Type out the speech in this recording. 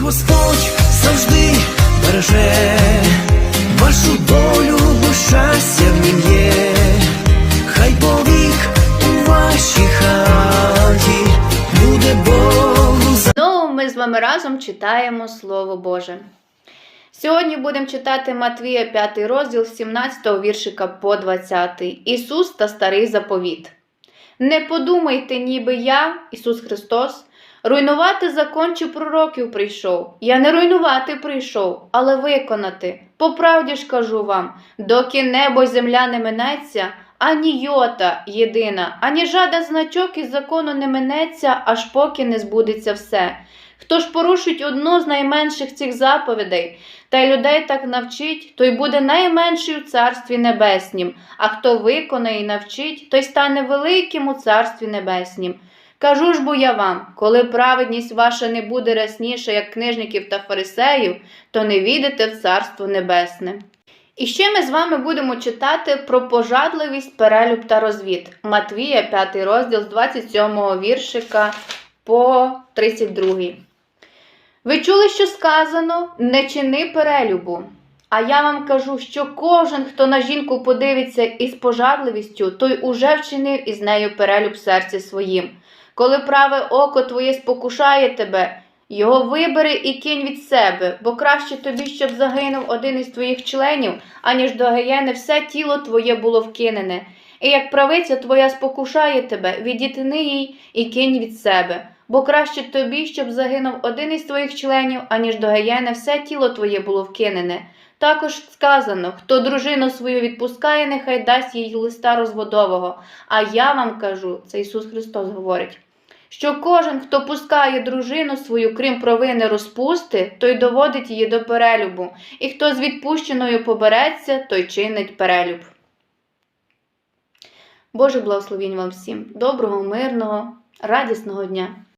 Господь завжди береже вашу долю, бо щастя в нім є. Хай повік у вашій хаті буде Богу Знову ми з вами разом читаємо Слово Боже. Сьогодні будемо читати Матвія 5 розділ з 17 віршика по 20. Ісус та Старий заповіт. Не подумайте, ніби я, Ісус Христос, руйнувати закон чи пророків прийшов. Я не руйнувати прийшов, але виконати. По правді ж кажу вам, доки небо й земля не минеться, ані йота єдина, ані жаден значок із закону не минеться, аж поки не збудеться все. Хто ж порушить одну з найменших цих заповідей, та й людей так навчить, той буде найменший у царстві небеснім, а хто виконає і навчить, той стане великим у царстві небеснім. Кажу ж бо я вам, коли праведність ваша не буде рясніша, як книжників та фарисеїв, то не війдете в царство небесне. І ще ми з вами будемо читати про пожадливість, перелюб та розвід. Матвія, 5 розділ з 27 віршика по 32. Ви чули, що сказано не чини перелюбу. А я вам кажу, що кожен, хто на жінку подивиться із пожадливістю, той уже вчинив із нею перелюб серці своїм. Коли праве око твоє спокушає тебе, його вибери і кинь від себе, бо краще тобі, щоб загинув один із твоїх членів, аніж до гієни все тіло твоє було вкинене. І як правиця твоя спокушає тебе, відітни їй і кинь від себе. Бо краще тобі, щоб загинув один із твоїх членів, аніж до гієни все тіло твоє було вкинене. Також сказано, хто дружину свою відпускає, нехай дасть їй листа розводового. А я вам кажу, це Ісус Христос говорить, що кожен, хто пускає дружину свою, крім провини розпусти, той доводить її до перелюбу, і хто з відпущеною побереться, той чинить перелюб. Боже благословінь вам всім, доброго, мирного, радісного дня!